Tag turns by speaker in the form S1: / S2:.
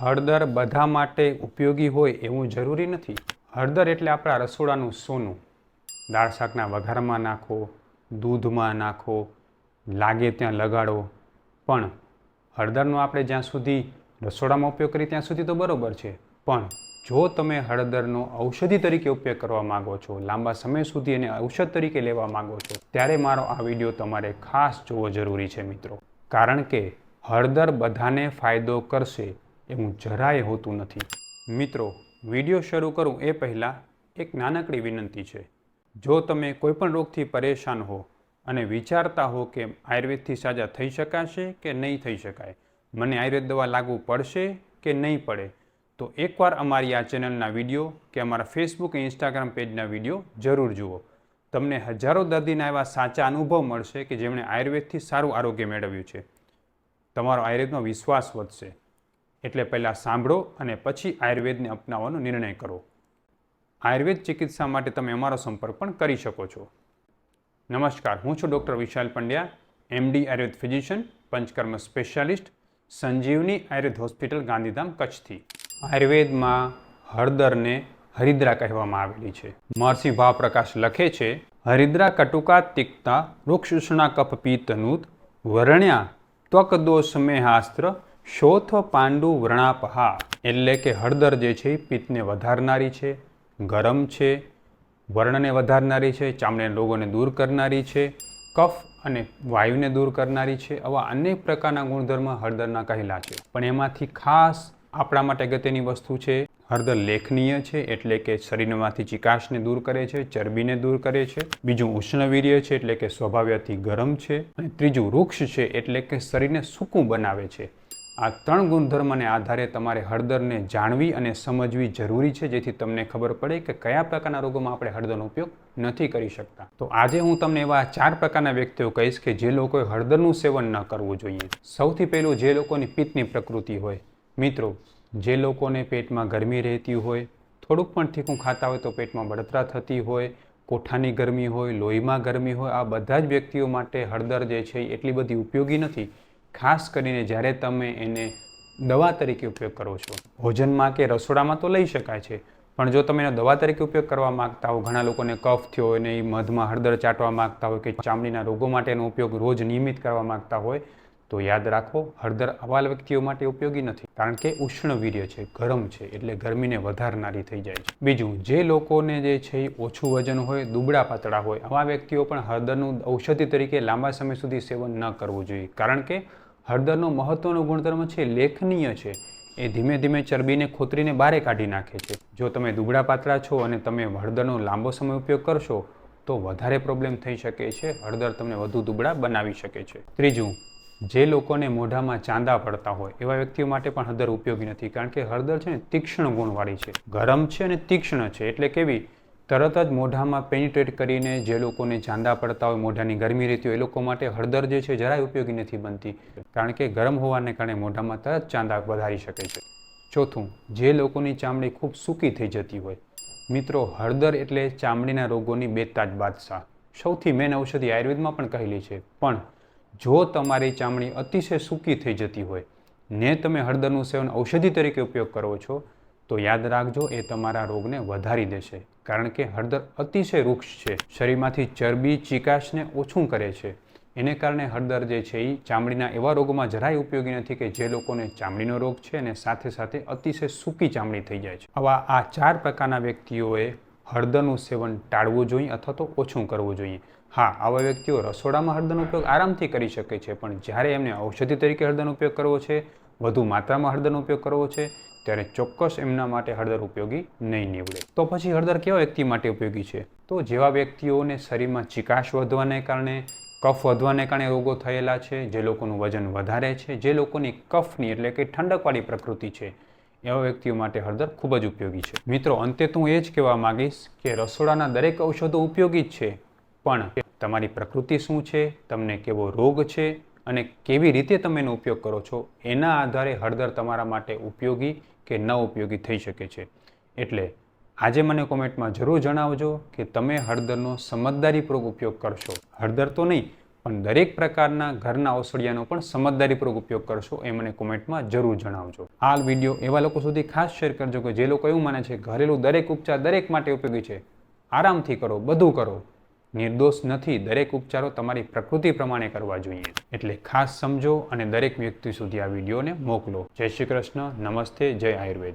S1: હળદર બધા માટે ઉપયોગી હોય એવું જરૂરી નથી. હળદર એટલે આપણા રસોડાનું સોનું. દાળ શાકના વઘારમાં નાખો, દૂધમાં નાખો, લાગે ત્યાં લગાડો. પણ હળદરનો આપણે જ્યાં સુધી રસોડામાં ઉપયોગ કરીએ ત્યાં સુધી તો બરોબર છે. પણ જો તમે હળદરનો ઔષધિ તરીકે ઉપયોગ કરવા માગો છો, લાંબા સમય સુધી એને ઔષધ તરીકે લેવા માગો છો, ત્યારે મારો આ વીડિયો તમારે ખાસ જોવો જરૂરી છે મિત્રો. કારણ કે હળદર બધાને ફાયદો કરશે. એવું જરાય હોતું નથી. મિત્રો, વીડિયો શરૂ કરું એ પહેલાં એક નાનકડી વિનંતી છે. જો તમે કોઈપણ રોગથી પરેશાન હો અને વિચારતા હો કે આયુર્વેદથી સાજા થઈ શકાશે કે નહીં થઈ શકાય, મને આયુર્વેદ દવા લાગુ પડશે કે નહીં પડે, તો એકવાર અમારી આ ચેનલના વીડિયો કે અમારા ફેસબુક અને ઇન્સ્ટાગ્રામ પેજના વીડિયો જરૂર જુઓ. તમને હજારો દર્દીના એવા સાચા અનુભવ મળશે કે જેમણે આયુર્વેદથી સારું આરોગ્ય મેળવ્યું છે. તમારો આયુર્વેદમાં વિશ્વાસ વધશે. એટલે પહેલાં સાંભળો અને પછી આયુર્વેદને અપનાવવાનો નિર્ણય કરો. આયુર્વેદ ચિકિત્સા માટે તમે અમારો સંપર્ક પણ કરી શકો છો. નમસ્કાર, હું છું doctor Vishal Pandya MD Ayurveda physician, Panchakarma specialist, Sanjivani Ayurveda hospital, Gandhidham, કચ્છથી. આયુર્વેદમાં હળદરને હરિદ્રા કહેવામાં આવેલી છે. મહર્ષિ ભાવપ્રકાશ લખે છે, હરિદ્રા કટુકા તિક્તા વૃક્ષુષણા કપ પિત્તનુત વરણ્યા ત્વક દોષ મેહાસ્ત્ર શોથ પાંડુ વ્રણાપહા એટલે કે હળદર જે છે પિત્તને વધારનારી છે, ગરમ છે, વર્ણને વધારનારી છે, ચામડીના રોગોને દૂર કરનારી છે, કફ અને વાયુને દૂર કરનારી છે, આવા અનેક પ્રકારના ગુણધર્મ હળદરના કહેલા છે. પણ એમાંથી ખાસ આપણા માટે અગત્યની વસ્તુ છે, હળદર લેખનીય છે, એટલે કે શરીરમાંથી ચિકાશને દૂર કરે છે, ચરબીને દૂર કરે છે, બીજું ઉષ્ણવીર્ય છે, એટલે કે સ્વભાવ્યથી ગરમ છે, અને ત્રીજું વૃક્ષ છે, એટલે કે શરીરને સૂકું બનાવે છે. આ ત્રણ ગુણધર્મને આધારે તમારે હળદરને જાણવી અને સમજવી જરૂરી છે, જેથી તમને ખબર પડે કે કયા પ્રકારના રોગોમાં આપણે હળદરનો ઉપયોગ નથી કરી શકતા. તો આજે હું તમને એવા ચાર પ્રકારના વ્યક્તિઓ કહીશ કે જે લોકોએ હળદરનું સેવન ન કરવું જોઈએ. સૌથી પહેલું જે લોકોની પિત્તની પ્રકૃતિ હોય, મિત્રો, જે લોકોને પેટમાં ગરમી રહેતી હોય, થોડુંક પણ તીખું ખાતા હોય તો પેટમાં બળતરા થતી હોય, કોઠાની ગરમી હોય, લોહીમાં ગરમી હોય, આ બધા જ વ્યક્તિઓ માટે હળદર જે છે એટલી બધી ઉપયોગી નથી. ખાસ કરીને જ્યારે તમે એને દવા તરીકે ઉપયોગ કરો છો. ભોજનમાં કે રસોડામાં તો લઈ શકાય છે, પણ જો તમે એનો દવા તરીકે ઉપયોગ કરવા માગતા હો, ઘણા લોકોને કફ થયો હોય ને એ મધમાં હળદર ચાટવા માગતા હોય કે ચામડીના રોગો માટેનો ઉપયોગ રોજ નિયમિત કરવા માગતા હોય, તો યાદ રાખો, હળદર આવા વ્યક્તિઓ માટે ઉપયોગી નથી, કારણ કે ઉષ્ણવીર્ય છે, ગરમ છે, એટલે ગરમીને વધારનારી થઈ જાય છે. બીજું, જે લોકોને જે છે એ ઓછું વજન હોય, દુબળા પાતળા હોય, આવા વ્યક્તિઓ પણ હળદરનું ઔષધિ તરીકે લાંબા સમય સુધી સેવન ન કરવું જોઈએ, કારણ કે હળદરનો મહત્વનો ગુણધર્મ છે લેખનીય છે. એ ધીમે ધીમે ચરબીને ખોતરીને બારે કાઢી નાખે છે. જો તમે દુબળા પાતળા છો અને તમે હળદરનો લાંબો સમય ઉપયોગ કરશો, તો વધારે પ્રોબ્લેમ થઈ શકે છે. હળદર તમને વધુ દુબળા બનાવી શકે છે. ત્રીજું, જે લોકોને મોઢામાં ચાંદા પડતા હોય, એવા વ્યક્તિઓ માટે પણ હળદર ઉપયોગી નથી, કારણ કે હળદર છે ને તીક્ષ્ણ ગુણવાળી છે. ગરમ છે અને તીક્ષ્ણ છે, એટલે કેવી? તરત જ મોઢામાં પેનિટ્રેટ કરીને જે લોકોને ચાંદા પડતા હોય, મોઢાની ગરમી રહેતી હોય, એ લોકો માટે હળદર જે છે જરાય ઉપયોગી નથી બનતી. કારણ કે ગરમ હોવાને કારણે મોઢામાં તરત ચાંદા વધારી શકે છે. ચોથું, જે લોકોની ચામડી ખૂબ સૂકી થઈ જતી હોય. મિત્રો, હળદર એટલે ચામડીના રોગોની બેતાજ બાદશાહ. સૌથી મેન ઔષધિ આયુર્વેદમાં પણ કહેલી છે. પણ જો તમારી ચામડી અતિશય સૂકી થઈ જતી હોય, ને તમે હળદરનું સેવન ઔષધિ તરીકે ઉપયોગ કરો છો તો યાદ રાખજો, એ તમારા રોગને વધારી દેશે, કારણ કે હળદર અતિશય વૃક્ષ છે. શરીરમાંથી ચરબી, ચિકાશને ઓછું કરે છે. એને કારણે હળદર જે છે એ ચામડીના એવા રોગોમાં જરાય ઉપયોગી નથી કે જે લોકોને ચામડીનો રોગ છે અને સાથે સાથે અતિશય સૂકી ચામડી થઈ જાય છે. આવા આ ચાર પ્રકારના વ્યક્તિઓએ હળદરનું સેવન ટાળવું જોઈએ અથવા તો ઓછું કરવું જોઈએ. હા, આવા વ્યક્તિઓ રસોડામાં હળદરનો ઉપયોગ આરામથી કરી શકે છે, પણ જ્યારે એમને ઔષધિ તરીકે હળદરનો ઉપયોગ કરવો છે વધુ માત્રામાં હળદરનો ઉપયોગ કરવો છે, ત્યારે ચોક્કસ એમના માટે હળદર ઉપયોગી નહીં નીવડે. તો પછી હળદર કેવા વ્યક્તિ માટે ઉપયોગી છે? તો જેવા વ્યક્તિઓને શરીરમાં ચિકાશ વધવાને કારણે, કફ વધવાને કારણે રોગો થયેલા છે, જે લોકોનું વજન વધારે છે, જે લોકોની કફની એટલે કે ઠંડકવાળી પ્રકૃતિ છે, એવા વ્યક્તિઓ માટે હળદર ખૂબ જ ઉપયોગી છે. મિત્રો, અંતે તો હું એ જ કહેવા માંગીશ કે રસોડાના દરેક ઔષધો ઉપયોગી જ છે, પણ તમારી પ્રકૃતિ શું છે? તમને કેવો રોગ છે? અને કેવી રીતે તમે એનો ઉપયોગ કરો છો, એના આધારે હળદર તમારા માટે ઉપયોગી કે ન ઉપયોગી થઈ શકે છે. એટલે આજે મને કોમેન્ટમાં જરૂર જણાવજો કે તમે હળદરનો સમજદારીપૂર્વક ઉપયોગ કરશો. હળદર તો નહીં, પણ દરેક પ્રકારના ઘરના ઔષધિયાનો પણ સમજદારીપૂર્વક ઉપયોગ કરશો એ મને કોમેન્ટમાં જરૂર જણાવજો. આ વીડિયો એવા લોકો સુધી ખાસ શેર કરજો કે જે લોકો એવું માને છે ઘરેલું દરેક ઉપચાર દરેક માટે ઉપયોગી છે. આરામથી કરો, બધું કરો. નિર્દોષ નથી. દરેક ઉપચારો તમારી પ્રકૃતિ પ્રમાણે કરવા જોઈએ. એટલે ખાસ સમજો અને દરેક વ્યક્તિ સુધી આ વિડીયોને મોકલો. જય શ્રી કૃષ્ણ. નમસ્તે. જય આયુર્વેદ.